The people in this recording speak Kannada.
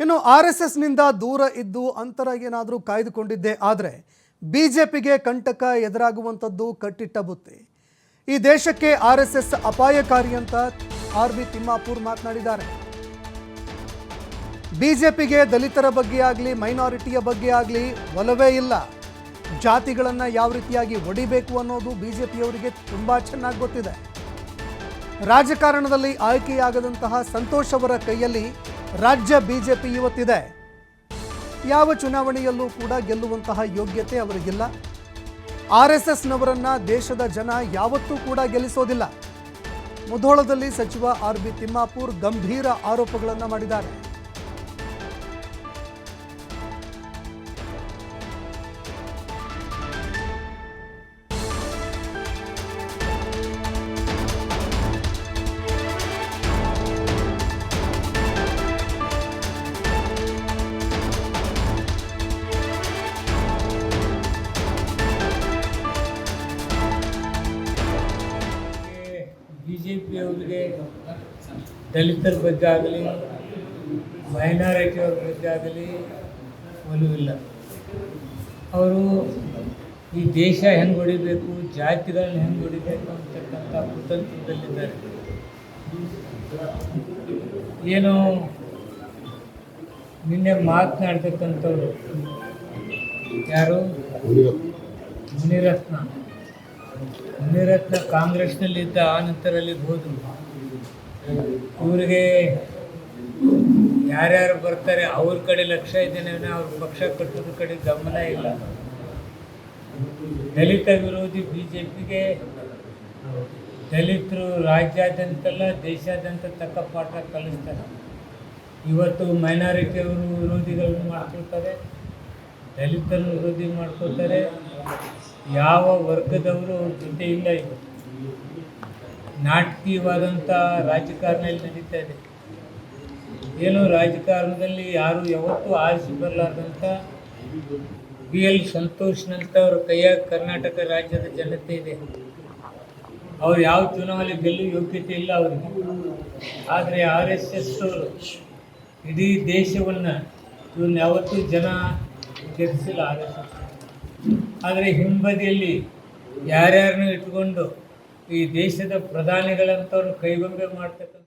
ಇನ್ನು ಆರ್ ಎಸ್ ಎಸ್ನಿಂದ ದೂರ ಇದ್ದು ಅಂತರ ಏನಾದರೂ ಕಾಯ್ದುಕೊಂಡಿದ್ದೆ ಆದರೆ ಬಿಜೆಪಿಗೆ ಕಂಟಕ ಎದುರಾಗುವಂಥದ್ದು ಕಟ್ಟಿಟ್ಟ ಬುತ್ತಿ. ಈ ದೇಶಕ್ಕೆ ಆರ್ ಎಸ್ ಎಸ್ ಅಪಾಯಕಾರಿ ಅಂತ ಆರ್ ಬಿ ತಿಮ್ಮಾಪುರ್ ಮಾತನಾಡಿದ್ದಾರೆ. ಬಿಜೆಪಿಗೆ ದಲಿತರ ಬಗ್ಗೆ ಆಗಲಿ, ಮೈನಾರಿಟಿಯ ಬಗ್ಗೆ ಆಗಲಿ ಒಲವೇ ಇಲ್ಲ. ಜಾತಿಗಳನ್ನು ಯಾವ ರೀತಿಯಾಗಿ ಒಡಿಬೇಕು ಅನ್ನೋದು ಬಿಜೆಪಿಯವರಿಗೆ ತುಂಬ ಚೆನ್ನಾಗಿ ಗೊತ್ತಿದೆ. ರಾಜಕಾರಣದಲ್ಲಿ ಆಯ್ಕೆಯಾಗದಂತಹ ಸಂತೋಷ್ ಅವರ ಕೈಯಲ್ಲಿ ರಾಜ್ಯ ಬಿಜೆಪಿ ಇವತ್ತಿದೆ. ಯಾವ ಚುನಾವಣೆಯಲ್ಲೂ ಕೂಡ ಗೆಲ್ಲುವಂತಹ ಯೋಗ್ಯತೆ ಅವರಿಗಿಲ್ಲ. ಆರ್ ಎಸ್ ಎಸ್ನವರನ್ನ ದೇಶದ ಜನ ಯಾವತ್ತೂ ಕೂಡ ಗೆಲ್ಲಿಸೋದಿಲ್ಲ. ಮುಧೋಳದಲ್ಲಿ ಸಚಿವ ಆರ್ ಬಿ ತಿಮ್ಮಾಪುರ್ ಗಂಭೀರ ಆರೋಪಗಳನ್ನು ಮಾಡಿದ್ದಾರೆ. ಜೆ ಪಿಯವರಿಗೆ ದಲಿತರ ಬಗ್ಗೆ ಆಗಲಿ, ಮೈನಾರಿಟಿಯವ್ರ ಬಗ್ಗೆ ಆಗಲಿ ಒಲವಿಲ್ಲ ಅವರು ಈ ದೇಶ ಹೆಂಗೆ ಹೊಡಿಬೇಕು, ಜಾತಿಗಳನ್ನ ಹೆಂಗೆ ಹೊಡಿಬೇಕು ಅಂತಕ್ಕಂಥ ಕುತಂತ್ರದಲ್ಲಿದ್ದಾರೆ. ಏನು ನಿನ್ನೆ ಮಾತನಾಡ್ತಕ್ಕಂಥವ್ರು ಯಾರು? ಮುನಿರತ್ನ. ಮುನಿರತ್ನ ಕಾಂಗ್ರೆಸ್ನಲ್ಲಿದ್ದ ಆ ನಂತರ ಅಲ್ಲಿಗೆ ಹೋದರು. ಇವರಿಗೆ ಯಾರ್ಯಾರು ಬರ್ತಾರೆ, ಅವ್ರ ಕಡೆ ಲಕ್ಷ ಇದ್ದೇನೆ ಅವ್ರ ಪಕ್ಷ ಕಟ್ಟೋದ್ರ ಕಡೆ ಗಮನ ಇಲ್ಲ. ದಲಿತ ವಿರೋಧಿ ಬಿ ಜೆ ಪಿಗೆ ದಲಿತರು ರಾಜ್ಯಾದ್ಯಂತಲ್ಲ ದೇಶಾದ್ಯಂತ ತಕ್ಕ ಪಾಠ ಕಲಿಸ್ತಾರೆ. ಇವತ್ತು ಮೈನಾರಿಟಿಯವರು ವಿರೋಧಿಗಳನ್ನು ಮಾಡ್ಕೊಳ್ತಾರೆ ದಲಿತರು ವಿರೋಧಿ ಮಾಡ್ಕೊಳ್ತಾರೆ. ಯಾವ ವರ್ಗದವರು ಜೊತೆ ಇಲ್ಲ ಇವತ್ತು ನಾಟಕೀಯವಾದಂಥ ರಾಜಕಾರಣ ಇಲ್ಲಿ ನಡೀತಾ ಇದೆ. ಏನು ರಾಜಕಾರಣದಲ್ಲಿ ಯಾರು ಯಾವತ್ತೂ ಆರಿಸಿ ಬರಲಾರ್ದಂಥ ಬಿ ಎಲ್ ಸಂತೋಷ್ನಂಥವ್ರ ಕೈಯಾಗ ಕರ್ನಾಟಕ ರಾಜ್ಯದ ಜನತೆ ಇದೆ. ಅವ್ರು ಯಾವ ಚುನಾವಣೆ ಗೆಲ್ಲುವ ಯೋಗ್ಯತೆ ಇಲ್ಲ ಅವ್ರಿಗೆ. ಆದರೆ ಆರ್ ಎಸ್ ಎಸ್ ಇಡೀ ದೇಶವನ್ನು ಇವನ್ನ ಯಾವತ್ತೂ ಜನ ಗೆಲ್ಲಿಸಿಲ್ಲ ಆರ್ ಎಸ್ ಎಸ್. ಆದರೆ ಹಿಂಬದಿಯಲ್ಲಿ ಯಾರ್ಯಾರನ್ನು ಇಟ್ಕೊಂಡು ಈ ದೇಶದ ಪ್ರಧಾನಿಗಳಂಥವ್ರು ಕೈಗೊಂಬೆ ಮಾಡ್ತಕ್ಕಂಥ